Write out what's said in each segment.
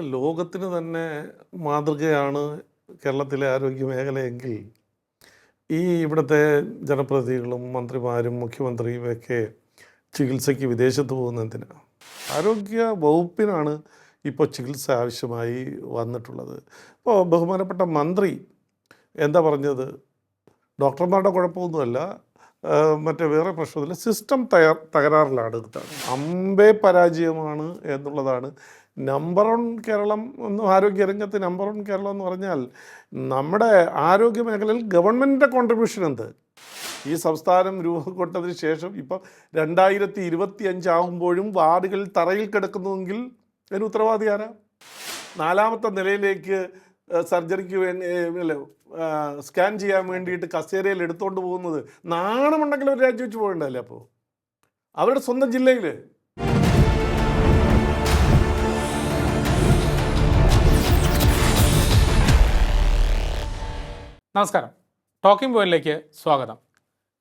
ലോകത്തിന് തന്നെ മാതൃകയാണ് കേരളത്തിലെ ആരോഗ്യ മേഖലയെങ്കിൽ ഈ ഇവിടുത്തെ ജനപ്രതിനിധികളും മന്ത്രിമാരും മുഖ്യമന്ത്രിയും ഒക്കെ ചികിത്സയ്ക്ക് വിദേശത്ത് പോകുന്നതിന് ആരോഗ്യ വകുപ്പിനാണ് ഇപ്പോൾ ചികിത്സ ആവശ്യമായി വന്നിട്ടുള്ളത്. ഇപ്പോൾ ബഹുമാനപ്പെട്ട മന്ത്രി എന്താ പറഞ്ഞത്? ഡോക്ടർമാരുടെ കുഴപ്പമൊന്നുമല്ല മറ്റേ വേറെ പ്രശ്നമില്ല സിസ്റ്റം തയ്യാർ തകരാറിലാണ്. അമ്പേ പരാജയമാണ് എന്നുള്ളതാണ് നമ്പർ വൺ കേരളം എന്നും ആരോഗ്യ രംഗത്ത് നമ്പർ വൺ കേരളം എന്ന് പറഞ്ഞാൽ നമ്മുടെ ആരോഗ്യ മേഖലയിൽ ഗവൺമെന്റിന്റെ കോൺട്രിബ്യൂഷൻ എന്ത്? ഈ സംസ്ഥാനം രൂപപ്പെട്ടതിന് ശേഷം ഇപ്പം രണ്ടായിരത്തി ഇരുപത്തി അഞ്ചാകുമ്പോഴും വാർഡുകൾ തറയിൽ കിടക്കുന്നുവെങ്കിൽ അതിന് ഉത്തരവാദി ആരാ? നാലാമത്തെ നിലയിലേക്ക് സർജറിക്ക് വേണ്ടി സ്കാൻ ചെയ്യാൻ വേണ്ടിയിട്ട് കസേരയിൽ എടുത്തുകൊണ്ട് പോകുന്നത് നാണമുണ്ടെങ്കിൽ ഒരു രാജ്യം വെച്ച് പോകേണ്ടതല്ലേ അപ്പോൾ? അവരുടെ സ്വന്തം ജില്ലയിൽ നമസ്കാരം. ടോക്കിംഗ് പോയിന്റിലേക്ക് സ്വാഗതം.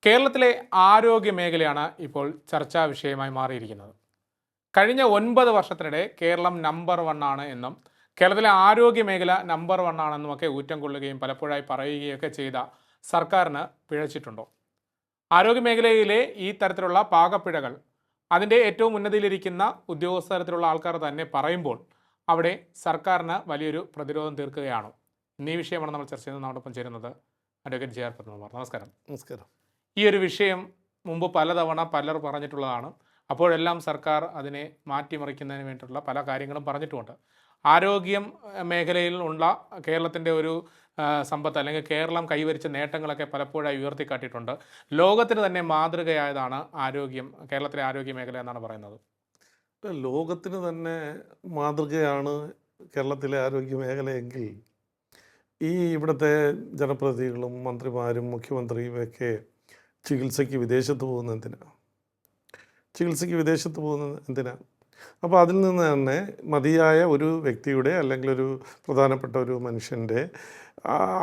കേരളത്തിലെ ആരോഗ്യ മേഖലയാണ് ഇപ്പോൾ ചർച്ചാ വിഷയമായി മാറിയിരിക്കുന്നത്. കഴിഞ്ഞ ഒൻപത് വർഷത്തിനിടെ കേരളം നമ്പർ വൺ ആണ് എന്നും കേരളത്തിലെ ആരോഗ്യ മേഖല നമ്പർ വൺ ആണെന്നും ഒക്കെ ഊറ്റം കൊള്ളുകയും പലപ്പോഴായി പറയുകയൊക്കെ ചെയ്ത സർക്കാരിന് പിഴച്ചിട്ടുണ്ടോ? ആരോഗ്യ മേഖലയിലെ ഈ തരത്തിലുള്ള പാകപ്പിഴകൾ അതിന്റെ ഏറ്റവും ഉന്നതിയിലിരിക്കുന്ന ഉദ്യോഗസ്ഥ തരത്തിലുള്ള ആൾക്കാർ തന്നെ പറയുമ്പോൾ അവിടെ സർക്കാരിന് വലിയൊരു പ്രതിരോധം തീർക്കുകയാണോ? എന്നീ വിഷയമാണ് നമ്മൾ ചർച്ച ചെയ്യുന്നത്. നമ്മോടൊപ്പം ചേരുന്നത് അഡ്വക്കേറ്റ് ജെ ആർ പത്മകുമാർ. നമസ്കാരം. നമസ്കാരം. ഈ ഒരു വിഷയം മുമ്പ് പലതവണ പലർ പറഞ്ഞിട്ടുള്ളതാണ്. അപ്പോഴെല്ലാം സർക്കാർ അതിനെ മാറ്റിമറിക്കുന്നതിന് വേണ്ടിയിട്ടുള്ള പല കാര്യങ്ങളും പറഞ്ഞിട്ടുമുണ്ട്. ആരോഗ്യം മേഖലയിൽ ഉള്ള കേരളത്തിന്റെ ഒരു സമ്പത്ത് അല്ലെങ്കിൽ കേരളം കൈവരിച്ച നേട്ടങ്ങളൊക്കെ പലപ്പോഴായി ഉയർത്തിക്കാട്ടിയിട്ടുണ്ട്. ലോകത്തിന് തന്നെ മാതൃകയായതാണ് ആരോഗ്യം കേരളത്തിലെ ആരോഗ്യ മേഖല എന്നാണ് പറയുന്നത്. ലോകത്തിന് തന്നെ മാതൃകയാണ് കേരളത്തിലെ ആരോഗ്യ മേഖലയെങ്കിൽ ഈ ഇവിടുത്തെ ജനപ്രതിനിധികളും മന്ത്രിമാരും മുഖ്യമന്ത്രിയും ഒക്കെ ചികിത്സയ്ക്ക് വിദേശത്ത് പോകുന്നത് എന്തിനാണ് ചികിത്സയ്ക്ക് വിദേശത്ത് പോകുന്നത് എന്തിനാണ് അപ്പോൾ അതിൽ നിന്ന് തന്നെ മതിയായ ഒരു വ്യക്തിയുടെ അല്ലെങ്കിൽ ഒരു പ്രധാനപ്പെട്ട ഒരു മനുഷ്യന്റെ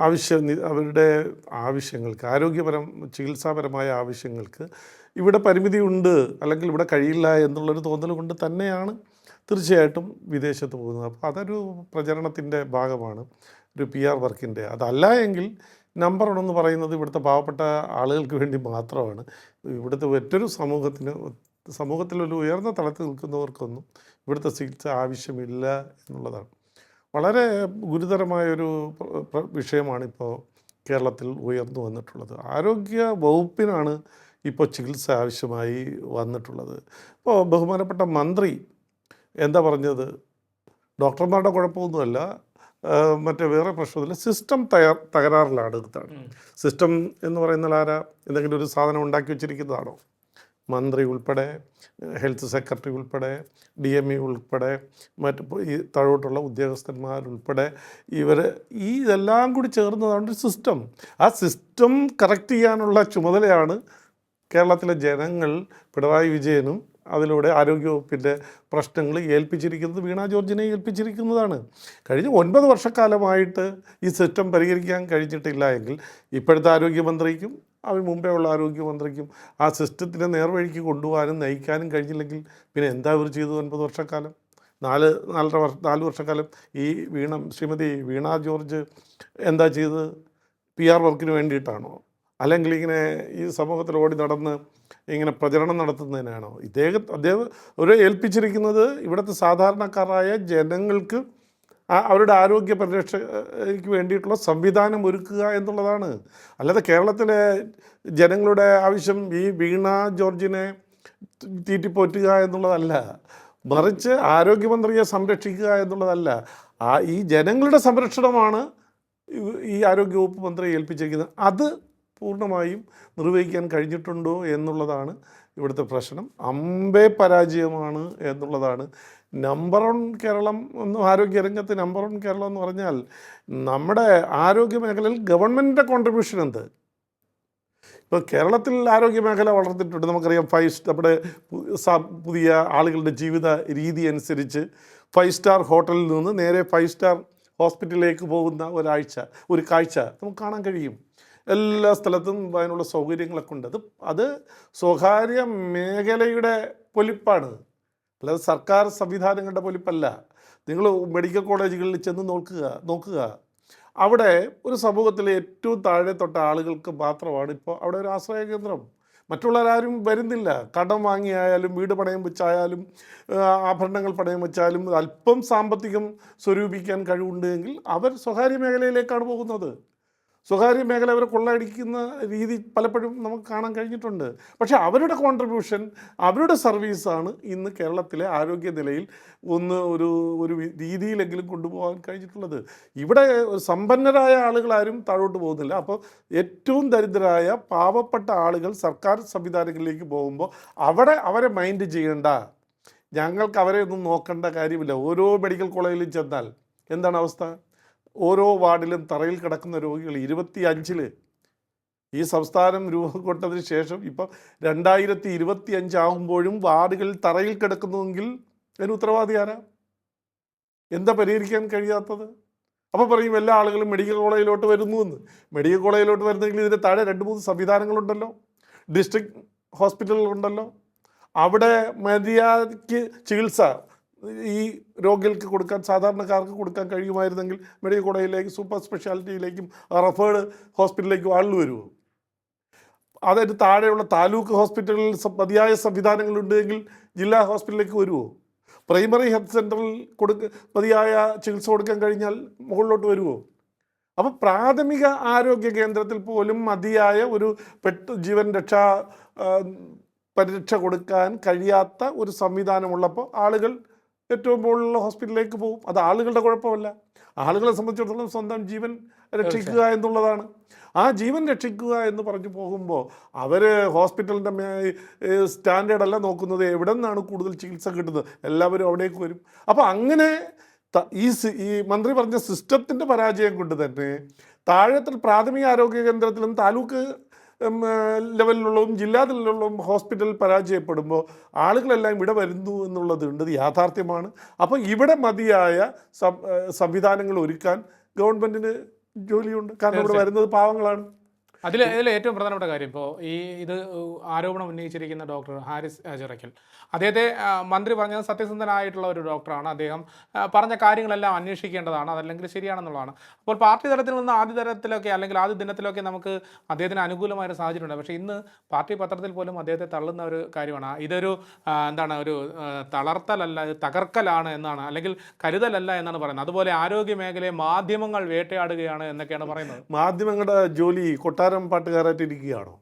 ആവശ്യ ആവശ്യം അവരുടെ ആവശ്യങ്ങൾക്ക് ആരോഗ്യപരം ചികിത്സാപരമായ ആവശ്യങ്ങൾക്ക് ഇവിടെ പരിമിതി ഉണ്ട് അല്ലെങ്കിൽ ഇവിടെ കഴിയില്ല എന്നുള്ളൊരു തോന്നൽ കൊണ്ട് തന്നെയാണ് തീർച്ചയായിട്ടും വിദേശത്ത് പോകുന്നത്. അപ്പോൾ അതൊരു പ്രചരണത്തിന്റെ ഭാഗമാണ്. ഒരു പി ആർ വർക്കിന്റെ. അതല്ല എങ്കിൽ നമ്പർ എന്ന് പറയുന്നത് ഇവിടുത്തെ പാവപ്പെട്ട ആളുകൾക്ക് വേണ്ടി മാത്രമാണ്. ഇവിടുത്തെ മറ്റൊരു സമൂഹത്തിന് സമൂഹത്തിലൊരു ഉയർന്ന തലത്തിൽ നിൽക്കുന്നവർക്കൊന്നും ഇവിടുത്തെ ചികിത്സ ആവശ്യമില്ല എന്നുള്ളതാണ്. വളരെ ഗുരുതരമായൊരു പ്ര- പ്ര- വിഷയമാണ് ഇപ്പോൾ കേരളത്തിൽ ഉയർന്നു വന്നിട്ടുള്ളത്. ആരോഗ്യ വകുപ്പിനാണ് ഇപ്പോൾ ചികിത്സ ആവശ്യമായി വന്നിട്ടുള്ളത്. ഇപ്പോൾ ബഹുമാനപ്പെട്ട മന്ത്രി എന്താ പറഞ്ഞത്? ഡോക്ടർമാരുടെ കുഴപ്പമൊന്നുമല്ല. മറ്റേ വേറെ പ്രശ്നമില്ല. സിസ്റ്റം തയ്യാർ തകരാറിലാണ് ഇതാണ്. സിസ്റ്റം എന്ന് പറയുന്നത് ആരാ? എന്തെങ്കിലും ഒരു സാധനം ഉണ്ടാക്കി വെച്ചിരിക്കുന്നതാണോ? മന്ത്രി ഉൾപ്പെടെ ഹെൽത്ത് സെക്രട്ടറി ഉൾപ്പെടെ ഡി എം ഇ ഉൾപ്പെടെ മറ്റ് ഈ താഴോട്ടുള്ള ഉദ്യോഗസ്ഥന്മാരുൾപ്പെടെ ഇവർ ഈ ഇതെല്ലാം കൂടി ചേർന്നതാണ് ഒരു സിസ്റ്റം ആ സിസ്റ്റം കറക്റ്റ് ചെയ്യാനുള്ള ചുമതലയാണ് കേരളത്തിലെ ജനങ്ങൾ പിണറായി വിജയനും അതിലൂടെ ആരോഗ്യവകുപ്പിന്റെ പ്രശ്നങ്ങൾ ഏൽപ്പിച്ചിരിക്കുന്നത് വീണ ജോർജിനെ ഏൽപ്പിച്ചിരിക്കുന്നതാണ്. കഴിഞ്ഞ ഒൻപത് വർഷക്കാലമായിട്ട് ഈ സിസ്റ്റം പരിഹരിക്കാൻ കഴിഞ്ഞിട്ടില്ല എങ്കിൽ ഇപ്പോഴത്തെ ആരോഗ്യമന്ത്രിക്കും അതിന് മുമ്പേ ഉള്ള ആരോഗ്യമന്ത്രിക്കും ആ സിസ്റ്റത്തിനെ നേർവഴിക്ക് കൊണ്ടുപോകാനും നയിക്കാനും കഴിഞ്ഞില്ലെങ്കിൽ പിന്നെ എന്താ ഇവർ ചെയ്തു ഒൻപത് വർഷക്കാലം? നാല് നാലര വർഷ നാല് വർഷക്കാലം ഈ വീണ ശ്രീമതി വീണ ജോർജ് എന്താ ചെയ്തത്? പി ആർ വർക്കിന് വേണ്ടിയിട്ടാണോ? അല്ലെങ്കിൽ ഇങ്ങനെ ഈ സമൂഹത്തിൽ ഓടി നടന്ന് ഇങ്ങനെ പ്രചരണം നടത്തുന്നതിനാണോ? ഇദ്ദേഹം അദ്ദേഹം ഒരു ഏൽപ്പിച്ചിരിക്കുന്നത് ഇവിടുത്തെ സാധാരണക്കാരായ ജനങ്ങൾക്ക് അവരുടെ ആരോഗ്യ പരിരക്ഷയ്ക്ക് വേണ്ടിയിട്ടുള്ള സംവിധാനം ഒരുക്കുക എന്നുള്ളതാണ്. അല്ലാതെ കേരളത്തിലെ ജനങ്ങളുടെ ആവശ്യം ഈ വീണ ജോർജിനെ തീറ്റിപ്പോറ്റുക എന്നുള്ളതല്ല. മറിച്ച് ആരോഗ്യമന്ത്രിയെ സംരക്ഷിക്കുക എന്നുള്ളതല്ല. ആ ഈ ജനങ്ങളുടെ സംരക്ഷണമാണ് ഈ ആരോഗ്യവകുപ്പ് മന്ത്രിയെ ഏൽപ്പിച്ചിരിക്കുന്നത്. അത് പൂർണമായും നിർവഹിക്കാൻ കഴിഞ്ഞിട്ടുണ്ടോ എന്നുള്ളതാണ് ഇവിടുത്തെ പ്രശ്നം. അമ്പേ പരാജയമാണ് എന്നുള്ളതാണ്. നമ്പർ വൺ കേരളം എന്ന് ആരോഗ്യ രംഗത്ത് നമ്പർ വൺ കേരളം എന്ന് പറഞ്ഞാൽ നമ്മുടെ ആരോഗ്യ മേഖലയിൽ ഗവൺമെന്റിന്റെ കോൺട്രിബ്യൂഷൻ എന്ത്? ഇപ്പോൾ കേരളത്തിൽ ആരോഗ്യ മേഖല വളർത്തിയിട്ടുണ്ട് നമുക്കറിയാം ഫൈവ് നമ്മുടെ പുതിയ ആളുകളുടെ ജീവിത രീതി അനുസരിച്ച് ഫൈവ് സ്റ്റാർ ഹോട്ടലിൽ നിന്ന് നേരെ ഫൈവ് സ്റ്റാർ ഹോസ്പിറ്റലിലേക്ക് പോകുന്ന ഒരാഴ്ച ഒരു കാഴ്ച നമുക്ക് കാണാൻ കഴിയും. എല്ലാ സ്ഥലത്തും അതിനുള്ള സൗകര്യങ്ങളൊക്കെ ഉണ്ട്. അത് അത് സ്വകാര്യ മേഖലയുടെ പൊലിപ്പാണ്. അല്ലാതെ സർക്കാർ സംവിധാനങ്ങളുടെ പൊലിപ്പല്ല. നിങ്ങൾ മെഡിക്കൽ കോളേജുകളിൽ ചെന്ന് നോക്കുക നോക്കുക. അവിടെ ഒരു സമൂഹത്തിലെ ഏറ്റവും താഴെ തൊട്ട ആളുകൾക്ക് മാത്രമാണ് ഇപ്പോൾ അവിടെ ഒരു ആശ്രയ കേന്ദ്രം. മറ്റുള്ളവരാരും വരുന്നില്ല. കടം വാങ്ങിയായാലും വീട് പണയം വെച്ചായാലും ആഭരണങ്ങൾ പണയം വെച്ചാലും അല്പം സാമ്പത്തികം സ്വരൂപിക്കാൻ കഴിവുണ്ടെങ്കിൽ അവർ സ്വകാര്യ മേഖലയിലേക്കാണ് പോകുന്നത്. സ്വകാര്യ മേഖല അവരെ കൊള്ളയടിക്കുന്ന രീതി പലപ്പോഴും നമുക്ക് കാണാൻ കഴിഞ്ഞിട്ടുണ്ട്. പക്ഷേ അവരുടെ കോൺട്രിബ്യൂഷൻ അവരുടെ സർവീസാണ് ഇന്ന് കേരളത്തിലെ ആരോഗ്യ നിലയിൽ ഒന്ന് ഒരു ഒരു രീതിയിലെങ്കിലും കൊണ്ടുപോകാൻ കഴിഞ്ഞിട്ടുള്ളത്. ഇവിടെ സമ്പന്നരായ ആളുകളാരും താഴോട്ട് പോകുന്നില്ല. അപ്പോൾ ഏറ്റവും ദരിദ്രരായ പാവപ്പെട്ട ആളുകൾ സർക്കാർ സംവിധാനങ്ങളിലേക്ക് പോകുമ്പോൾ അവിടെ അവരെ മൈൻഡ് ചെയ്യേണ്ട. ഞങ്ങൾക്ക് അവരെ ഒന്നും നോക്കേണ്ട കാര്യമില്ല. ഓരോ മെഡിക്കൽ കോളേജിലും ചെന്നാൽ എന്താണ് അവസ്ഥ? ഓരോ വാർഡിലും തറയിൽ കിടക്കുന്ന രോഗികൾ ഇരുപത്തി അഞ്ചിൽ ഈ സംസ്ഥാനം രൂപം കൊണ്ടതിന് ശേഷം ഇപ്പം രണ്ടായിരത്തി ഇരുപത്തി അഞ്ചാകുമ്പോഴും വാർഡുകളിൽ തറയിൽ കിടക്കുന്നുവെങ്കിൽ അതിന് ഉത്തരവാദി ആരാ? എന്താ പരിഹരിക്കാൻ കഴിയാത്തത്? അപ്പോൾ പറയും എല്ലാ ആളുകളും മെഡിക്കൽ കോളേജിലോട്ട് വരുന്നു എന്ന് മെഡിക്കൽ കോളേജിലോട്ട് വരുന്നെങ്കിൽ ഇതിന് താഴെ രണ്ട് മൂന്ന് സംവിധാനങ്ങളുണ്ടല്ലോ. ഡിസ്ട്രിക്ട് ഹോസ്പിറ്റലുകളുണ്ടല്ലോ. അവിടെ മര്യാദയ്ക്ക് ചികിത്സ ഈ രോഗികൾക്ക് കൊടുക്കാൻ സാധാരണക്കാർക്ക് കൊടുക്കാൻ കഴിയുമായിരുന്നെങ്കിൽ മെഡിക്കൽ കോളേജിലേക്ക് സൂപ്പർ സ്പെഷ്യാലിറ്റിയിലേക്കും റഫേർഡ് ഹോസ്പിറ്റലിലേക്കും ആളുകൾ വരുമോ? അതായത് താഴെയുള്ള താലൂക്ക് ഹോസ്പിറ്റലിൽ മതിയായ സംവിധാനങ്ങളുണ്ടെങ്കിൽ ജില്ലാ ഹോസ്പിറ്റലിലേക്ക് വരുമോ? പ്രൈമറി ഹെൽത്ത് സെന്ററിൽ കൊടുക്ക മതിയായ ചികിത്സ കൊടുക്കാൻ കഴിഞ്ഞാൽ മുകളിലോട്ട് വരുമോ? അപ്പോൾ പ്രാഥമിക ആരോഗ്യ കേന്ദ്രത്തിൽ പോലും മതിയായ ഒരു പെട്ട് ജീവൻ രക്ഷാ പരിരക്ഷ കൊടുക്കാൻ കഴിയാത്ത ഒരു സംവിധാനമുള്ളപ്പോൾ ആളുകൾ ഏറ്റവും മുകളിലുള്ള ഹോസ്പിറ്റലിലേക്ക് പോകും. അത് ആളുകളുടെ കുഴപ്പമല്ല. ആളുകളെ സംബന്ധിച്ചിടത്തോളം സ്വന്തം ജീവൻ രക്ഷിക്കുക എന്നുള്ളതാണ്. ആ ജീവൻ രക്ഷിക്കുക എന്ന് പറഞ്ഞു പോകുമ്പോൾ അവർ ഹോസ്പിറ്റലിന്റെ സ്റ്റാൻഡേർഡ് അല്ല നോക്കുന്നത്. എവിടെ നിന്നാണ് കൂടുതൽ ചികിത്സ കിട്ടുന്നത്? എല്ലാവരും അവിടേക്ക് വരും. അപ്പോൾ അങ്ങനെ ഈ ഈ മന്ത്രി പറഞ്ഞ സിസ്റ്റത്തിന്റെ പരാജയം കൊണ്ട് തന്നെ താഴത്തിൽ പ്രാഥമിക ആരോഗ്യ കേന്ദ്രത്തിലും താലൂക്ക് ലെവലിലുള്ളതും ജില്ലാ തലത്തിലുള്ളതും ഹോസ്പിറ്റൽ പരാജയപ്പെടുമ്പോൾ ആളുകളെല്ലാം ഇവിടെ വരുന്നു എന്നുള്ളതുണ്ട് യാഥാർത്ഥ്യമാണ്. അപ്പോൾ ഇവിടെ മതിയായ സംവിധാനങ്ങൾ ഒരുക്കാൻ ഗവൺമെന്റിന് ജോലിയുണ്ട്. കാരണം ഇവിടെ വരുന്നത് പാവങ്ങളാണ്. അതിൽ അതിൽ ഏറ്റവും പ്രധാനപ്പെട്ട കാര്യം ഇപ്പോൾ ഈ ഇത് ആരോപണം ഉന്നയിച്ചിരിക്കുന്ന ഡോക്ടർ ഹാരിസ് ആ, അദ്ദേഹത്തെ മന്ത്രി പറഞ്ഞത് സത്യസന്ധനായിട്ടുള്ള ഒരു ഡോക്ടറാണ്. അദ്ദേഹം പറഞ്ഞ കാര്യങ്ങളെല്ലാം അന്വേഷിക്കേണ്ടതാണ്. അതല്ലെങ്കിൽ ശരിയാണെന്നുള്ളതാണ്. അപ്പോൾ പാർട്ടി തലത്തിൽ നിന്ന് ആദ്യ തലത്തിലൊക്കെ അല്ലെങ്കിൽ ആദ്യ ദിനത്തിലൊക്കെ നമുക്ക് അദ്ദേഹത്തിന് അനുകൂലമായ ഒരു സാഹചര്യം ഉണ്ട് പക്ഷേ ഇന്ന് പാർട്ടി പത്രത്തിൽ പോലും അദ്ദേഹത്തെ തള്ളുന്ന ഒരു കാര്യമാണ്. ഇതൊരു എന്താണ് ഒരു തളർത്തലല്ല തകർക്കലാണ് എന്നാണ്. അല്ലെങ്കിൽ കരുതലല്ല എന്നാണ് പറയുന്നത്. അതുപോലെ ആരോഗ്യ മേഖലയെ മാധ്യമങ്ങൾ വേട്ടയാടുകയാണ് എന്നൊക്കെയാണ് പറയുന്നത്. മാധ്യമങ്ങളുടെ ജോലി കൊട്ടാരം പാട്ടുകാരായിട്ട് ഇരിക്കുകയാണോ?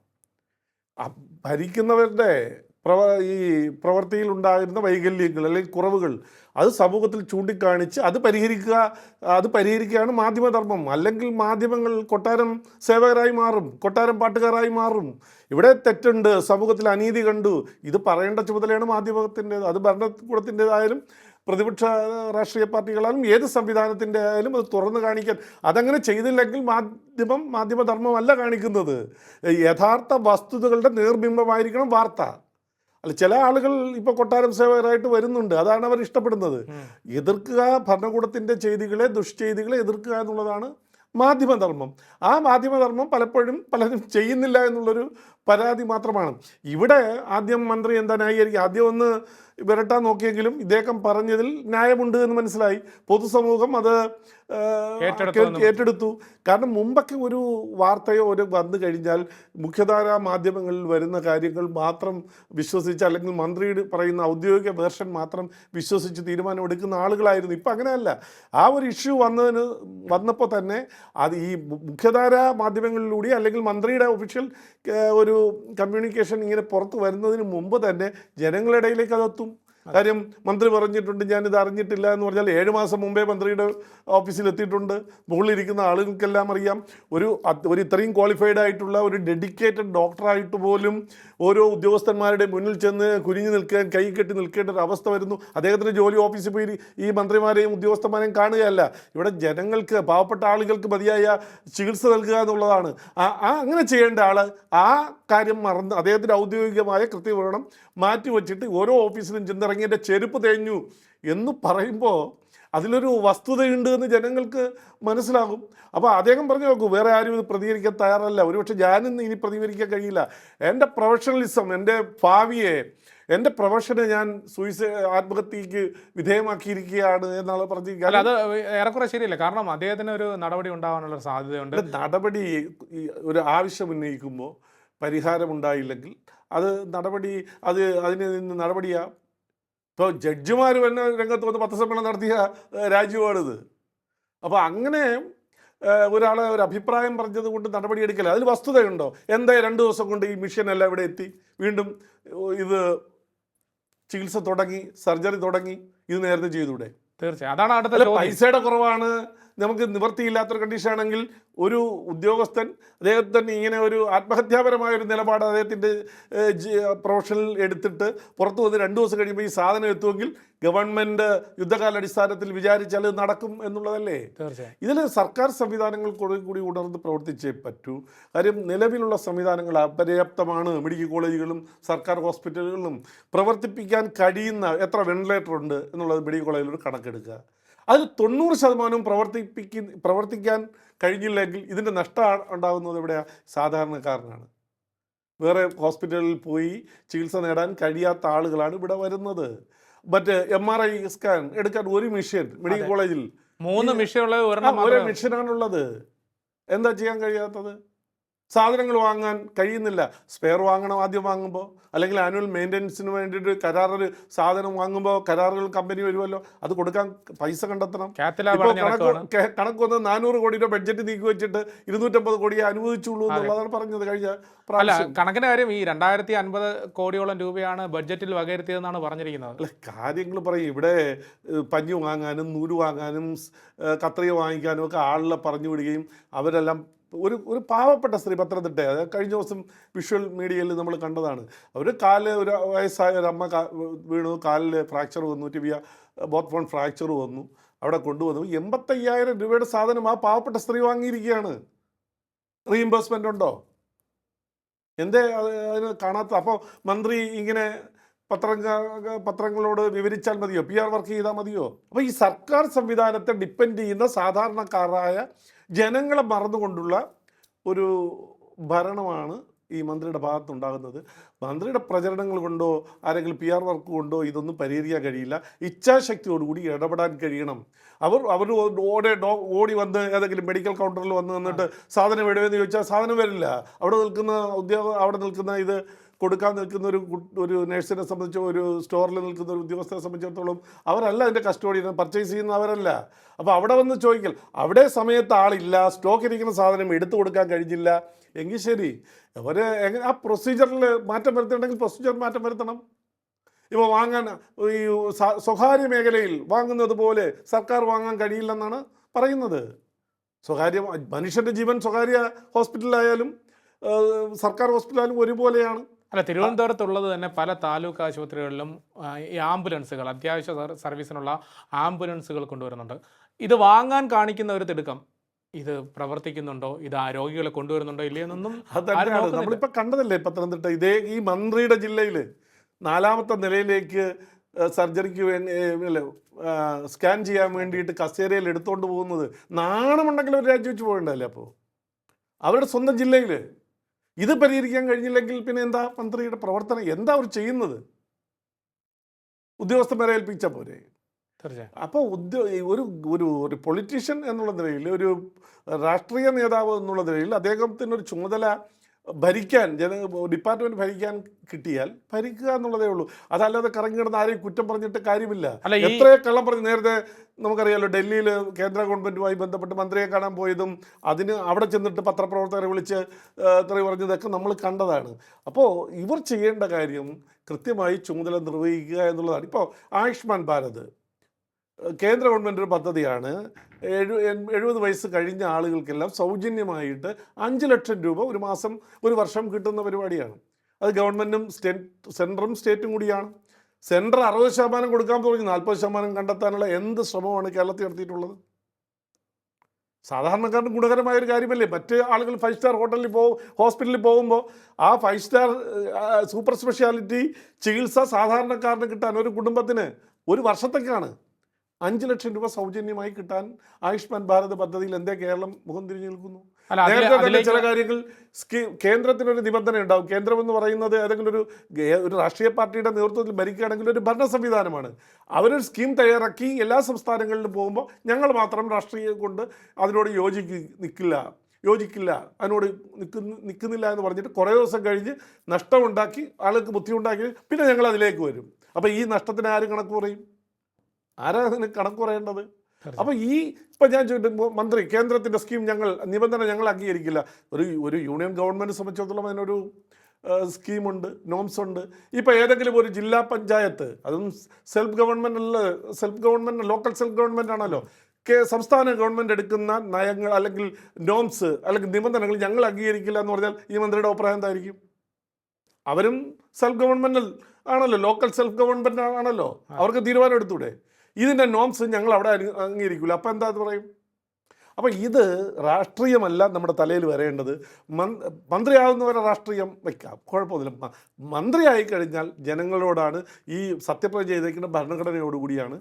ഭരിക്കുന്നവരുടെ പ്രവ ഈ പ്രവൃത്തിയിൽ ഉണ്ടാകുന്ന വൈകല്യങ്ങൾ അല്ലെങ്കിൽ കുറവുകൾ അത് സമൂഹത്തിൽ ചൂണ്ടിക്കാണിച്ച് അത് പരിഹരിക്കുക അത് പരിഹരിക്കുകയാണ് മാധ്യമധർമ്മം. അല്ലെങ്കിൽ മാധ്യമങ്ങൾ കൊട്ടാരം സേവകരായി മാറും കൊട്ടാരം പാട്ടുകാരായി മാറും. ഇവിടെ തെറ്റുണ്ട് സമൂഹത്തിൽ അനീതി കണ്ടു. ഇത് പറയേണ്ട ചുമതലയാണ് മാധ്യമത്തിന്റെ അത് ഭരണകൂടത്തിന്റെതായാലും പ്രതിപക്ഷ രാഷ്ട്രീയ പാർട്ടികളാലും ഏത് സംവിധാനത്തിന്റെ ആയാലും അത് തുറന്നു കാണിക്കാൻ. അതങ്ങനെ ചെയ്തില്ലെങ്കിൽ മാധ്യമം മാധ്യമധർമ്മമല്ല കാണിക്കുന്നത്. യഥാർത്ഥ വസ്തുതകളുടെ നേർബിംബമായിരിക്കണം വാർത്ത. അല്ല ചില ആളുകൾ ഇപ്പോൾ കൊട്ടാരം സേവകരായിട്ട് വരുന്നുണ്ട്. അതാണ് അവർ ഇഷ്ടപ്പെടുന്നത്. എതിർക്കുക ഭരണകൂടത്തിന്റെ ചെയ്തികളെ ദുഷ്ചെയ്തികളെ എതിർക്കുക എന്നുള്ളതാണ് മാധ്യമധർമ്മം. ആ മാധ്യമധർമ്മം പലപ്പോഴും പലരും ചെയ്യുന്നില്ല എന്നുള്ളൊരു പരാതി മാത്രമാണ്. ഇവിടെ ആദ്യം മന്ത്രി എന്താ ന്യായീകരിക്കുക? ആദ്യം ഒന്ന് വിരട്ടാൻ നോക്കിയെങ്കിലും ഇദ്ദേഹം പറഞ്ഞതിൽ ന്യായമുണ്ട് എന്ന് മനസ്സിലായി. പൊതുസമൂഹം അത് ഏറ്റെടുത്തു കാരണം മുമ്പൊക്കെ ഒരു വാർത്തയോ ഒരു വന്നു കഴിഞ്ഞാൽ മുഖ്യധാരാ മാധ്യമങ്ങളിൽ വരുന്ന കാര്യങ്ങൾ മാത്രം വിശ്വസിച്ച് അല്ലെങ്കിൽ മന്ത്രിയുടെ പറയുന്ന ഔദ്യോഗിക വേർഷൻ മാത്രം വിശ്വസിച്ച് തീരുമാനം എടുക്കുന്ന ആളുകളായിരുന്നു. ഇപ്പം അങ്ങനെയല്ല. ആ ഒരു ഇഷ്യൂ വന്നതിന് വന്നപ്പോൾ തന്നെ അത് ഈ മുഖ്യധാരാ മാധ്യമങ്ങളിലൂടെ അല്ലെങ്കിൽ മന്ത്രിയുടെ ഒഫീഷ്യൽ ഒരു കമ്മ്യൂണിക്കേഷൻ ഇങ്ങനെ പുറത്ത് വരുന്നതിന് മുമ്പ് തന്നെ ജനങ്ങളുടെ ഇടയിലേക്ക് അതെത്തും. കാര്യം മന്ത്രി പറഞ്ഞിട്ടുണ്ട് ഞാനിത് അറിഞ്ഞിട്ടില്ല എന്ന് പറഞ്ഞാൽ ഏഴ് മാസം മുമ്പേ മന്ത്രിയുടെ ഓഫീസിൽ എത്തിയിട്ടുണ്ട് മുകളിലിരിക്കുന്ന ആളുകൾക്കെല്ലാം അറിയാം. ഒരു ഒരു ഇത്രയും ക്വാളിഫൈഡ് ആയിട്ടുള്ള ഒരു ഡെഡിക്കേറ്റഡ് ഡോക്ടറായിട്ട് പോലും ഓരോ ഉദ്യോഗസ്ഥന്മാരുടെ മുന്നിൽ ചെന്ന് കുനിഞ്ഞു നിൽക്കാൻ കൈ കെട്ടി നിൽക്കേണ്ട ഒരു അവസ്ഥ വരുന്നു. അദ്ദേഹത്തിന് ജോലി ഓഫീസിൽ പോയി ഈ മന്ത്രിമാരെയും ഉദ്യോഗസ്ഥന്മാരെയും കാണുകയല്ല. ഇവിടെ ജനങ്ങൾക്ക് പാവപ്പെട്ട ആളുകൾക്ക് മതിയായ ചികിത്സ നൽകുക എന്നുള്ളതാണ്. ആ അങ്ങനെ ചെയ്യേണ്ട ആൾ ആ കാര്യം മറന്ന് അദ്ദേഹത്തിന്റെ ഔദ്യോഗികമായ കൃത്യവിവരണം മാറ്റി വച്ചിട്ട് ഓരോ ഓഫീസിലും ചെന്നിറങ്ങി എന്റെ ചെരുപ്പ് തേഞ്ഞു എന്ന് പറയുമ്പോൾ അതിലൊരു വസ്തുതയുണ്ട് എന്ന് ജനങ്ങൾക്ക് മനസ്സിലാകും. അപ്പോൾ അദ്ദേഹം പറഞ്ഞു നോക്കൂ വേറെ ആരും ഇത് പ്രതികരിക്കാൻ തയ്യാറല്ല. ഒരുപക്ഷെ ഞാനിന്ന് ഇനി പ്രതികരിക്കാൻ കഴിയില്ല. എന്റെ പ്രൊഫഷണലിസം എന്റെ ഭാവിയെ എന്റെ പ്രൊഫഷനെ ഞാൻ സൂയിസൈഡ് ആത്മഹത്യക്ക് വിധേയമാക്കിയിരിക്കുകയാണ് എന്നാണ് അല്ല അത് ഏറെക്കുറെ ശരിയല്ല? കാരണം അദ്ദേഹത്തിന് ഒരു നടപടി ഉണ്ടാവാനുള്ള സാധ്യതയുണ്ട്. നടപടി ഒരു ആവശ്യം ഉന്നയിക്കുമ്പോൾ പരിഹാരമുണ്ടായില്ലെങ്കിൽ അത് നടപടി അത് അതിന് നിന്ന് നടപടിയാ. ഇപ്പോൾ ജഡ്ജിമാർ തന്നെ രംഗത്ത് വന്ന് പത്രസമ്മേളനം നടത്തിയ രാജ്യമാണിത് അപ്പോൾ അങ്ങനെ ഒരാളെ ഒരു അഭിപ്രായം പറഞ്ഞത് കൊണ്ട് നടപടിയെടുക്കില്ല അതിൽ വസ്തുതയുണ്ടോ? എന്താ രണ്ട് ദിവസം കൊണ്ട് ഈ മിഷൻ എല്ലാം ഇവിടെ എത്തി? വീണ്ടും ഇത് ചികിത്സ തുടങ്ങി സർജറി തുടങ്ങി ഇത് നേരത്തെ ചെയ്തൂടെ? തീർച്ചയായും. അതാണ് അടുത്ത പൈസയുടെ കുറവാണ് നമുക്ക് നിവൃത്തിയില്ലാത്തൊരു കണ്ടീഷനാണെങ്കിൽ ഒരു ഉദ്യോഗസ്ഥൻ അദ്ദേഹത്തിന് ഇങ്ങനെ ഒരു ആത്മഹത്യാപരമായ ഒരു നിലപാട് അദ്ദേഹത്തിന്റെ പ്രൊഫഷനിൽ എടുത്തിട്ട് പുറത്തു വന്ന് രണ്ട് ദിവസം കഴിയുമ്പോൾ ഈ സാധനം എത്തുമെങ്കിൽ ഗവൺമെന്റ് യുദ്ധകാല അടിസ്ഥാനത്തിൽ വിചാരിച്ചാൽ അത് നടക്കും എന്നുള്ളതല്ലേ? ഇതിൽ സർക്കാർ സംവിധാനങ്ങൾ കൂടെ കൂടി ഉണർന്ന് പ്രവർത്തിച്ചേ പറ്റൂ. കാര്യം നിലവിലുള്ള സംവിധാനങ്ങൾ അപര്യാപ്തമാണ്. മെഡിക്കൽ കോളേജുകളും സർക്കാർ ഹോസ്പിറ്റലുകളിലും പ്രവർത്തിപ്പിക്കാൻ കഴിയുന്ന എത്ര വെന്റിലേറ്റർ ഉണ്ട് എന്നുള്ളത് മെഡിക്കൽ കോളേജിലൊരു കണക്കെടുക്കുക. അതിൽ തൊണ്ണൂറ് ശതമാനവും പ്രവർത്തിപ്പിക്ക പ്രവർത്തിക്കാൻ കഴിഞ്ഞില്ലെങ്കിൽ ഇതിന്റെ നഷ്ടം ഉണ്ടാകുന്നത് എവിടെയാണ് സാധാരണക്കാരനാണ്. വേറെ ഹോസ്പിറ്റലിൽ പോയി ചികിത്സ നേടാൻ കഴിയാത്ത ആളുകളാണ് ഇവിടെ വരുന്നത്. മറ്റ് എം ആർ ഐ സ്കാൻ എടുക്കാൻ ഒരു മെഷീൻ മെഡിക്കൽ കോളേജിൽ മൂന്ന് മെഷീൻ മിഷനുള്ള ഒരേ മെഷീനാണുള്ളത്. എന്താ ചെയ്യാൻ കഴിയാത്തത്? സാധനങ്ങൾ വാങ്ങാൻ കഴിയുന്നില്ല. സ്പെയർ വാങ്ങണം ആദ്യം വാങ്ങുമ്പോൾ അല്ലെങ്കിൽ ആനുവൽ മെയിന്റനൻസിന് വേണ്ടിയിട്ട് കരാറിൽ സാധനം വാങ്ങുമ്പോൾ കരാറുകൾ കമ്പനി വരുമല്ലോ. അത് കൊടുക്കാൻ പൈസ കണ്ടെത്തണം. കണക്ക് കണക്ക് വന്ന് നാനൂറ് കോടിയുടെ ബഡ്ജറ്റ് നീക്കി വെച്ചിട്ട് ഇരുന്നൂറ്റമ്പത് കോടിയെ അനുവദിച്ചുള്ളൂ എന്നുള്ളതാണ് പറഞ്ഞത് കഴിഞ്ഞ അല്ല കണക്കിന്റെ കാര്യം ഈ രണ്ടായിരത്തി അൻപത് കോടിയോളം രൂപയാണ് ബഡ്ജറ്റിൽ വകയിരുത്തിയതെന്നാണ് പറഞ്ഞിരിക്കുന്നത്. അല്ല കാര്യങ്ങൾ പറയും. ഇവിടെ പഞ്ഞു വാങ്ങാനും നൂൽ വാങ്ങാനും കത്രിക വാങ്ങിക്കാനും ഒക്കെ ആളുകളെ പറഞ്ഞു വിടുകയും അവരെല്ലാം ഒരു ഒരു പാവപ്പെട്ട സ്ത്രീ പത്തനംതിട്ട അത് കഴിഞ്ഞ ദിവസം വിഷ്വൽ മീഡിയയിൽ നമ്മൾ കണ്ടതാണ്. അവർ കാൽ ഒരു വയസ്സായ ഒരു അമ്മ വീണു കാലിൽ ഫ്രാക്ചർ വന്നു ടിവിയ ബോത്ത് ഫോൺ ഫ്രാക്ചർ വന്നു അവിടെ കൊണ്ടുവന്നു. എൺപത്തയ്യായിരം രൂപയുടെ സാധനം ആ പാവപ്പെട്ട സ്ത്രീ വാങ്ങിയിരിക്കുകയാണ്. റീഇംബേഴ്സ്മെന്റ് ഉണ്ടോ? എന്തേ അത് അതിന് കാണാത്ത അപ്പോൾ മന്ത്രി ഇങ്ങനെ പത്രങ്ങ പത്രങ്ങളോട് വിവരിച്ചാൽ മതിയോ? പി ആർ വർക്ക് ചെയ്താൽ മതിയോ? അപ്പോൾ ഈ സർക്കാർ സംവിധാനത്തെ ഡിപ്പെൻഡ് ചെയ്യുന്ന സാധാരണക്കാരായ ജനങ്ങളെ മറന്നുകൊണ്ടുള്ള ഒരു ഭരണമാണ് ഈ മന്ത്രിയുടെ ഭാഗത്തുണ്ടാകുന്നത്. മന്ത്രിയുടെ പ്രചരണങ്ങൾ കൊണ്ടോ ആരെങ്കിലും പി ആർ വർക്ക് കൊണ്ടോ ഇതൊന്നും പരിഹരിക്കാൻ കഴിയില്ല. ഇച്ഛാശക്തിയോടുകൂടി ഇടപെടാൻ കഴിയണം. അവർ അവർ ഓടെ ഓടി വന്ന് ഏതെങ്കിലും മെഡിക്കൽ കൗണ്ടറിൽ വന്ന് നിന്നിട്ട് സാധനം എവിടെയെന്ന് ചോദിച്ചാൽ സാധനം വരില്ല. അവിടെ നിൽക്കുന്ന ഉദ്യോഗ അവിടെ നിൽക്കുന്ന ഇത് കൊടുക്കാൻ നിൽക്കുന്ന ഒരു ഒരു നേഴ്സിനെ സംബന്ധിച്ചോ ഒരു സ്റ്റോറിൽ നിൽക്കുന്ന ഒരു ഉദ്യോഗസ്ഥനെ സംബന്ധിച്ചിടത്തോളം അവരല്ല അതിന്റെ കസ്റ്റോഡിയൻ പർച്ചേസ് ചെയ്യുന്നവരല്ല അപ്പോൾ അവിടെ വന്ന് ചോദിക്കൽ അവിടെ സമയത്ത് ആളില്ല സ്റ്റോക്ക് ഇരിക്കുന്ന സാധനം എടുത്തു കൊടുക്കാൻ കഴിഞ്ഞില്ല. എങ്കിൽ ശരി അവർ എങ്ങനെ ആ പ്രൊസീജിയറിൽ മാറ്റം വരുത്തിയിട്ടുണ്ടെങ്കിൽ പ്രൊസീജിയർ മാറ്റം വരുത്തണം. ഇപ്പോൾ വാങ്ങാൻ ഈ സ്വകാര്യ മേഖലയിൽ വാങ്ങുന്നത് പോലെ സർക്കാർ വാങ്ങാൻ കഴിയില്ലെന്നാണ് പറയുന്നത്. സ്വകാര്യ മനുഷ്യന്റെ ജീവൻ സ്വകാര്യ ഹോസ്പിറ്റലായാലും സർക്കാർ ഹോസ്പിറ്റലായാലും ഒരുപോലെയാണ്. അല്ല തിരുവനന്തപുരത്തുള്ളത് തന്നെ പല താലൂക്ക് ആശുപത്രികളിലും ഈ ആംബുലൻസുകൾ അത്യാവശ്യ സർവീസിനുള്ള ആംബുലൻസുകൾ കൊണ്ടുവരുന്നുണ്ട്. ഇത് വാങ്ങാൻ കാണിക്കുന്ന ഒരു തിടുക്കം. ഇത് പ്രവർത്തിക്കുന്നുണ്ടോ? ഇത് ആ രോഗികളെ കൊണ്ടുവരുന്നുണ്ടോ? ഇല്ലയെന്നൊന്നും നമ്മളിപ്പോൾ കണ്ടതല്ലേ പത്തനംതിട്ട? ഇതേ ഈ മന്ത്രിയുടെ ജില്ലയിൽ നാലാമത്തെ നിലയിലേക്ക് സർജറിക്ക് വേണ്ടി അല്ലേ സ്കാൻ ചെയ്യാൻ വേണ്ടിയിട്ട് കസേരയിൽ എടുത്തുകൊണ്ട് പോകുന്നത് നാണമുണ്ടെങ്കിൽ ഒരു രാജിവെച്ച് പോകേണ്ടതല്ലേ അപ്പോൾ അവരുടെ സ്വന്തം ജില്ലയിൽ ഇത് പരിഹരിക്കാൻ കഴിഞ്ഞില്ലെങ്കിൽ പിന്നെ എന്താ മന്ത്രിയുടെ പ്രവർത്തനം? എന്താ അവർ ചെയ്യുന്നത്? ഉദ്യോഗസ്ഥന്മാരെ ഏൽപ്പിച്ച പോരെ? അപ്പോൾ ഉദ്യോ ഒരു ഒരു ഒരു പൊളിറ്റീഷ്യൻ എന്നുള്ള നിലയിൽ ഒരു രാഷ്ട്രീയ നേതാവ് എന്നുള്ള നിലയിൽ അദ്ദേഹത്തിന് ഒരു ചുമതല ഭരിക്കാൻ ജന ഡിപ്പാർട്ട്മെന്റ് ഭരിക്കാൻ കിട്ടിയാൽ ഭരിക്കുക എന്നുള്ളതേ ഉള്ളൂ. അതല്ലാതെ കറങ്ങി കിടന്ന് ആരെയും കുറ്റം പറഞ്ഞിട്ട് കാര്യമില്ല. എത്ര കള്ളം പറഞ്ഞു. നേരത്തെ നമുക്കറിയാലോ ഡൽഹിയിൽ കേന്ദ്ര ഗവൺമെന്റുമായി ബന്ധപ്പെട്ട് മന്ത്രിയെ കാണാൻ പോയതും അതിന് അവിടെ ചെന്നിട്ട് പത്രപ്രവർത്തകരെ വിളിച്ച് തെറി പറഞ്ഞതൊക്കെ നമ്മൾ കണ്ടതാണ്. അപ്പോൾ ഇവർ ചെയ്യേണ്ട കാര്യം കൃത്യമായി ചുമതല നിർവഹിക്കുക എന്നുള്ളതാണ്. ഇപ്പോൾ ആയുഷ്മാൻ ഭാരത് കേന്ദ്ര ഗവൺമെന്റ് ഒരു പദ്ധതിയാണ്. എഴു എഴുപത് വയസ്സ് കഴിഞ്ഞ ആളുകൾക്കെല്ലാം സൗജന്യമായിട്ട് അഞ്ച് ലക്ഷം രൂപ ഒരു മാസം ഒരു വർഷം കിട്ടുന്ന പരിപാടിയാണ്. അത് ഗവൺമെന്റും സ്റ്റേറ്റ് സെൻട്രും സ്റ്റേറ്റും കൂടിയാണ്. സെൻട്രൽ അറുപത് ശതമാനം കൊടുക്കാൻ തുടങ്ങി നാൽപ്പത് ശതമാനം കണ്ടെത്താനുള്ള എന്ത് ശ്രമമാണ് കേരളത്തിൽ നടത്തിയിട്ടുള്ളത്? സാധാരണക്കാരന് ഗുണകരമായ ഒരു കാര്യമല്ലേ? മറ്റ് ആളുകൾ ഫൈവ് സ്റ്റാർ ഹോട്ടലിൽ പോകും ഹോസ്പിറ്റലിൽ പോകുമ്പോൾ ആ ഫൈവ് സ്റ്റാർ സൂപ്പർ സ്പെഷ്യാലിറ്റി ചികിത്സ സാധാരണക്കാരന് കിട്ടാൻ ഒരു കുടുംബത്തിന് ഒരു വർഷത്തേക്കാണ്. അഞ്ച് ലക്ഷം രൂപ സൗജന്യമായി കിട്ടാൻ ആയുഷ്മാൻ ഭാരത് പദ്ധതിയിൽ എന്തേ കേരളം മുഖം തിരിഞ്ഞു നിൽക്കുന്നു? നേരത്തെ തന്നെ ചില കാര്യങ്ങൾ കേന്ദ്രത്തിന് കേന്ദ്രത്തിനൊരു നിബന്ധന ഉണ്ടാവും. കേന്ദ്രം എന്ന് പറയുന്നത് ഏതെങ്കിലും ഒരു ഒരു രാഷ്ട്രീയ പാർട്ടിയുടെ നേതൃത്വത്തിൽ ഭരിക്കുകയാണെങ്കിൽ ഒരു ഭരണ സംവിധാനമാണ്. അവരൊരു സ്കീം തയ്യാറാക്കി എല്ലാ സംസ്ഥാനങ്ങളിലും പോകുമ്പോൾ ഞങ്ങൾ മാത്രം രാഷ്ട്രീയം കൊണ്ട് അതിനോട് യോജിക്ക് നിൽക്കില്ല യോജിക്കില്ല. അതിനോട് നിൽക്കുന്ന നിൽക്കുന്നില്ല എന്ന് പറഞ്ഞിട്ട് കുറേ ദിവസം കഴിഞ്ഞ് നഷ്ടമുണ്ടാക്കി ആൾക്ക് ബുദ്ധിമുണ്ടാക്കി പിന്നെ ഞങ്ങൾ അതിലേക്ക് വരും. അപ്പോൾ ഈ നഷ്ടത്തിന് ആര് കണക്ക് പറയും? ആരാ അതിന് കണക്ക് പറയേണ്ടത്? അപ്പൊ ഈ ഇപ്പൊ ഞാൻ ചോദിക്കുമ്പോൾ മന്ത്രി കേന്ദ്രത്തിന്റെ സ്കീം ഞങ്ങൾ നിബന്ധന ഞങ്ങൾ അംഗീകരിക്കില്ല. ഒരു ഒരു യൂണിയൻ ഗവൺമെന്റ് സംബന്ധിച്ചിടത്തോളം അതിനൊരു സ്കീമുണ്ട് നോംസ് ഉണ്ട്. ഇപ്പോൾ ഏതെങ്കിലും ഒരു ജില്ലാ പഞ്ചായത്ത് അതും സെൽഫ് ഗവൺമെന്റ് അല്ല self government local self government ആണല്ലോ. കെ സംസ്ഥാന ഗവൺമെന്റ് എടുക്കുന്ന നയങ്ങൾ അല്ലെങ്കിൽ നോംസ് അല്ലെങ്കിൽ നിബന്ധനകൾ ഞങ്ങൾ അംഗീകരിക്കില്ല എന്ന് പറഞ്ഞാൽ ഈ മന്ത്രിയുടെ അഭിപ്രായം എന്തായിരിക്കും? അവരും സെൽഫ് ഗവൺമെന്റ് ആണല്ലോ ലോക്കൽ സെൽഫ് ഗവൺമെന്റ് ആണല്ലോ. അവർക്ക് തീരുമാനം എടുത്തൂടെ? ഇതിന്റെ നോംസ് ഞങ്ങൾ അവിടെ അംഗീകരിക്കില്ല അപ്പം എന്താ പറയും? അപ്പം ഇത് രാഷ്ട്രീയമല്ല നമ്മുടെ തലയിൽ വരേണ്ടത്. മന്ത്രിയാകുന്നവരെ രാഷ്ട്രീയം വയ്ക്കാം കുഴപ്പമൊന്നുമില്ല. മന്ത്രിയായി കഴിഞ്ഞാൽ ജനങ്ങളോടാണ് ഈ സത്യപ്രതിജ്ഞ ചെയ്തേക്കുന്ന ഭരണഘടനയോടുകൂടിയാണ്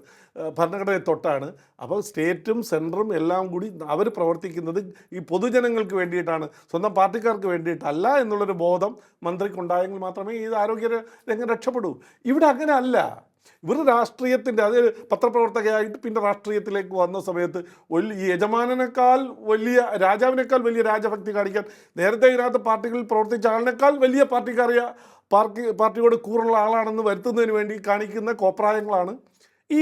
ഭരണഘടനയെ തൊട്ടാണ്. അപ്പോൾ സ്റ്റേറ്റും സെന്ററും എല്ലാം കൂടി അവർ പ്രവർത്തിക്കുന്നത് ഈ പൊതുജനങ്ങൾക്ക് വേണ്ടിയിട്ടാണ്. സ്വന്തം പാർട്ടിക്കാർക്ക് വേണ്ടിയിട്ടല്ല എന്നുള്ളൊരു ബോധം മന്ത്രിക്കുണ്ടായെങ്കിൽ മാത്രമേ ഇത് ആരോഗ്യ രംഗം രക്ഷപ്പെടൂ. ഇവിടെ അങ്ങനെ അല്ല. ഇവർ രാഷ്ട്രീയത്തിന്റെ അത് പത്രപ്രവർത്തകയായിട്ട് പിന്നെ രാഷ്ട്രീയത്തിലേക്ക് വന്ന സമയത്ത് വലിയ യജമാനനേക്കാൾ വലിയ രാജാവിനേക്കാൾ വലിയ രാജഭക്തി കാണിക്കാൻ നേരത്തെ ഇതിനകത്ത് പാർട്ടികളിൽ പ്രവർത്തിച്ച ആളിനേക്കാൾ വലിയ പാർട്ടിക്കാറിയ പാർട്ടി പാർട്ടിയോട് കൂറുള്ള ആളാണെന്ന് വരുത്തുന്നതിന് വേണ്ടി കാണിക്കുന്ന കോപ്രായങ്ങളാണ്. ഈ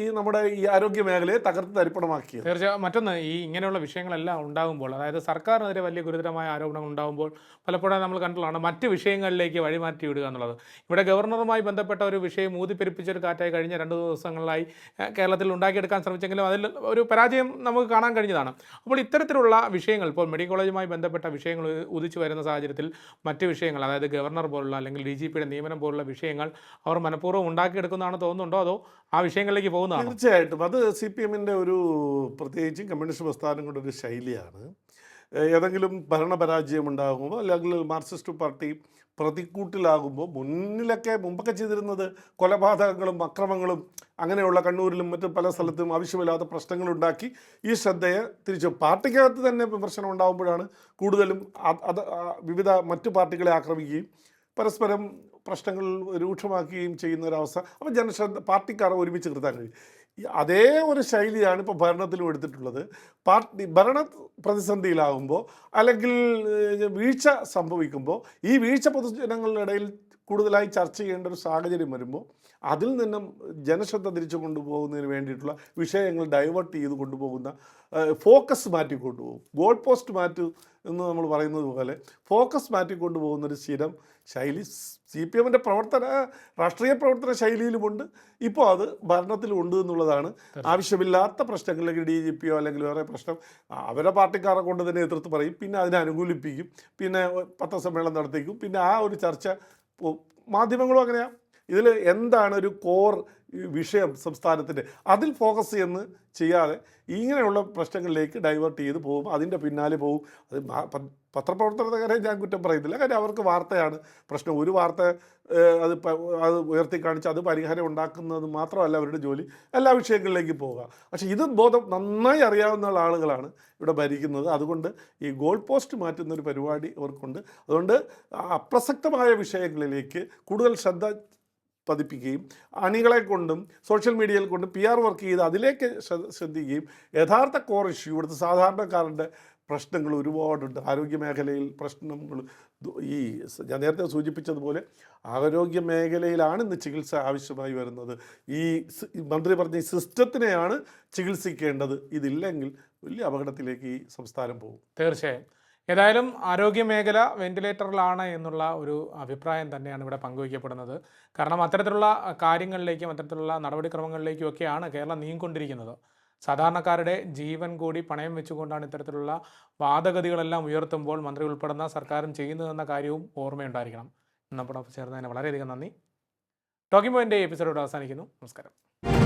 ഈ നമ്മുടെ ഈ ആരോഗ്യ മേഖലയെ തകർത്ത് തരിപ്പണമാക്കിയത്. തീർച്ചയായും മറ്റൊന്ന് ഈ ഇങ്ങനെയുള്ള വിഷയങ്ങളെല്ലാം ഉണ്ടാകുമ്പോൾ അതായത് സർക്കാരിനെതിരെ വലിയ ഗുരുതരമായ ആരോപണങ്ങൾ ഉണ്ടാകുമ്പോൾ പലപ്പോഴും നമ്മൾ കണ്ടുള്ളതാണ് മറ്റ് വിഷയങ്ങളിലേക്ക് വഴിമാറ്റി വിടുക എന്നുള്ളത്. ഇവിടെ ഗവർണറുമായി ബന്ധപ്പെട്ട ഒരു വിഷയം ഊതിപ്പെരിപ്പിച്ചൊരു കാറ്റായി കഴിഞ്ഞ രണ്ട് ദിവസങ്ങളിലായി കേരളത്തിൽ ഉണ്ടാക്കിയെടുക്കാൻ ശ്രമിച്ചെങ്കിലും അതിൽ ഒരു പരാജയം നമുക്ക് കാണാൻ കഴിഞ്ഞതാണ്. അപ്പോൾ ഇത്തരത്തിലുള്ള വിഷയങ്ങൾ ഇപ്പോൾ മെഡിക്കൽ കോളേജുമായി ബന്ധപ്പെട്ട വിഷയങ്ങൾ ഉദിച്ചു വരുന്ന സാഹചര്യത്തിൽ മറ്റ് വിഷയങ്ങൾ അതായത് ഗവർണർ പോലുള്ള അല്ലെങ്കിൽ ഡി ജി പിയുടെ നിയമനം പോലുള്ള വിഷയങ്ങൾ അവർ മനഃപൂർവം ഉണ്ടാക്കിയെടുക്കുന്നതാണ് തോന്നുന്നുണ്ടോ? അതോ ആ വിഷയങ്ങളിലേക്ക് പോകുന്നതാണ്? തീർച്ചയായിട്ടും. അത് സി പി എമ്മിന്റെ ഒരു പ്രത്യേകിച്ചും കമ്മ്യൂണിസ്റ്റ് പ്രസ്ഥാനം കൊണ്ടൊരു ശൈലിയാണ്. ഏതെങ്കിലും ഭരണപരാജയം ഉണ്ടാകുമ്പോൾ അല്ലെങ്കിൽ മാർക്സിസ്റ്റ് പാർട്ടി പ്രതിക്കൂട്ടിലാകുമ്പോൾ മുന്നിലൊക്കെ മുമ്പൊക്കെ ചെയ്തിരുന്നത് കൊലപാതകങ്ങളും അക്രമങ്ങളും അങ്ങനെയുള്ള കണ്ണൂരിലും മറ്റു പല സ്ഥലത്തും ആവശ്യമില്ലാത്ത പ്രശ്നങ്ങളുണ്ടാക്കി ഈ ശ്രദ്ധയെ തിരിച്ചു. പാർട്ടിക്കകത്ത് തന്നെ വിമർശനം ഉണ്ടാകുമ്പോഴാണ് കൂടുതലും അത് വിവിധ മറ്റു പാർട്ടികളെ ആക്രമിക്കുകയും പരസ്പരം പ്രശ്നങ്ങൾ രൂക്ഷമാക്കുകയും ചെയ്യുന്ന ഒരവസ്ഥ അപ്പോൾ ജനശ്രദ്ധ പാർട്ടിക്കാരെ ഒരുമിച്ച് നിർത്താൻ കഴിയും. അതേ ഒരു ശൈലിയാണ് ഇപ്പോൾ ഭരണത്തിലും എടുത്തിട്ടുള്ളത്. പാർട്ടി ഭരണ പ്രതിസന്ധിയിലാകുമ്പോൾ അല്ലെങ്കിൽ വീഴ്ച സംഭവിക്കുമ്പോൾ ഈ വീഴ്ച പൊതുജനങ്ങളുടെ ഇടയിൽ കൂടുതലായി ചർച്ച ചെയ്യേണ്ട ഒരു സാഹചര്യം വരുമ്പോൾ അതിൽ നിന്നും ജനശ്രദ്ധ തിരിച്ചു കൊണ്ടുപോകുന്നതിന് വേണ്ടിയിട്ടുള്ള വിഷയങ്ങൾ ഡൈവേർട്ട് ചെയ്ത് കൊണ്ടുപോകുന്ന ഫോക്കസ് മാറ്റി കൊണ്ടുപോകും. ഗോൾ പോസ്റ്റ് മാറ്റു എന്ന് നമ്മൾ പറയുന്നത് പോലെ ഫോക്കസ് മാറ്റി കൊണ്ടുപോകുന്നൊരു സ്ഥിരം ശൈലി സി പി എമ്മിന്റെ പ്രവർത്തന രാഷ്ട്രീയ പ്രവർത്തന ശൈലിയിലുമുണ്ട്. ഇപ്പോൾ അത് ഭരണത്തിലും ഉണ്ട് എന്നുള്ളതാണ് ആവശ്യമില്ലാത്ത പ്രശ്നങ്ങളിലേക്ക് ഡി ജി പിയോ അല്ലെങ്കിൽ വേറെ പ്രശ്നം അവരുടെ പാർട്ടിക്കാരെ കൊണ്ട് തന്നെ എതിർത്ത് പറയും. പിന്നെ അതിനെ അനുകൂലിപ്പിക്കും. പിന്നെ പത്രസമ്മേളനം നടത്തിക്കും. പിന്നെ ആ ഒരു ചർച്ച മാധ്യമങ്ങളും അങ്ങനെയാണ് ഇതിൽ എന്താണ് ഒരു കോർ വിഷയം സംസ്ഥാനത്തിന്റെ അതിൽ ഫോക്കസ് ചെയ്യുന്ന ചെയ്യാതെ ഇങ്ങനെയുള്ള പ്രശ്നങ്ങളിലേക്ക് ഡൈവേർട്ട് ചെയ്ത് പോകും അതിന്റെ പിന്നാലെ പോകും. അത് പത്രപ്രവർത്തകരെ ഞാൻ കുറ്റം പറയുന്നില്ല കാര്യം അവർക്ക് വാർത്തയാണ് പ്രശ്നം. ഒരു വാർത്ത അത് അത് ഉയർത്തി കാണിച്ച് അത് പരിഹാരം ഉണ്ടാക്കുന്നത് മാത്രമല്ല അവരുടെ ജോലി. എല്ലാ വിഷയങ്ങളിലേക്ക് പോവുക. പക്ഷേ ഇത് ബോധം നന്നായി അറിയാവുന്ന ആളുകളാണ് ഇവിടെ ഭരിക്കുന്നത്. അതുകൊണ്ട് ഈ ഗോൾ പോസ്റ്റ് മാറ്റുന്ന ഒരു പരിപാടി അവർക്കുണ്ട്. അതുകൊണ്ട് അപ്രസക്തമായ വിഷയങ്ങളിലേക്ക് കൂടുതൽ ശ്രദ്ധ പതിപ്പിക്കുകയും അണികളെ കൊണ്ടും സോഷ്യൽ മീഡിയയിൽ കൊണ്ടും പി ആർ വർക്ക് ചെയ്ത് അതിലേക്ക് ശ്രദ്ധിക്കുകയും യഥാർത്ഥ കോർ ഇഷ്യൂ ഇവിടുത്തെ സാധാരണക്കാരന്റെ പ്രശ്നങ്ങൾ ഒരുപാടുണ്ട്. ആരോഗ്യ മേഖലയിൽ പ്രശ്നങ്ങൾ ഈ ഞാൻ നേരത്തെ സൂചിപ്പിച്ചതുപോലെ ആരോഗ്യ മേഖലയിലാണ് ഇന്ന് ചികിത്സ ആവശ്യമായി വരുന്നത്. ഈ മന്ത്രി പറഞ്ഞ സിസ്റ്റത്തിനെയാണ് ചികിത്സിക്കേണ്ടത്. ഇതില്ലെങ്കിൽ വലിയ അപകടത്തിലേക്ക് ഈ സംസ്ഥാനം പോകും. തീർച്ചയായും. ഏതായാലും ആരോഗ്യ മേഖല വെന്റിലേറ്ററിലാണ് എന്നുള്ള ഒരു അഭിപ്രായം തന്നെയാണ് ഇവിടെ പങ്കുവയ്ക്കപ്പെടുന്നത്. കാരണം അത്തരത്തിലുള്ള കാര്യങ്ങളിലേക്കും അത്തരത്തിലുള്ള നടപടിക്രമങ്ങളിലേക്കും ഒക്കെയാണ് കേരളം നീങ്ങിക്കൊണ്ടിരിക്കുന്നത്. സാധാരണക്കാരുടെ ജീവൻ കൂടി പണയം വെച്ചുകൊണ്ടാണ് ഇത്തരത്തിലുള്ള വാദഗതികളെല്ലാം ഉയർത്തുമ്പോൾ മന്ത്രി ഉൾപ്പെടുന്ന സർക്കാരും ചെയ്യുന്നതെന്ന കാര്യവും ഓർമ്മയുണ്ടായിരിക്കണം. നമ്മുടെ ചേർന്നതിന് വളരെയധികം നന്ദി. ടോക്കിംഗ് പോയിന്റ് എപ്പിസോഡ് അവസാനിക്കുന്നു. നമസ്കാരം.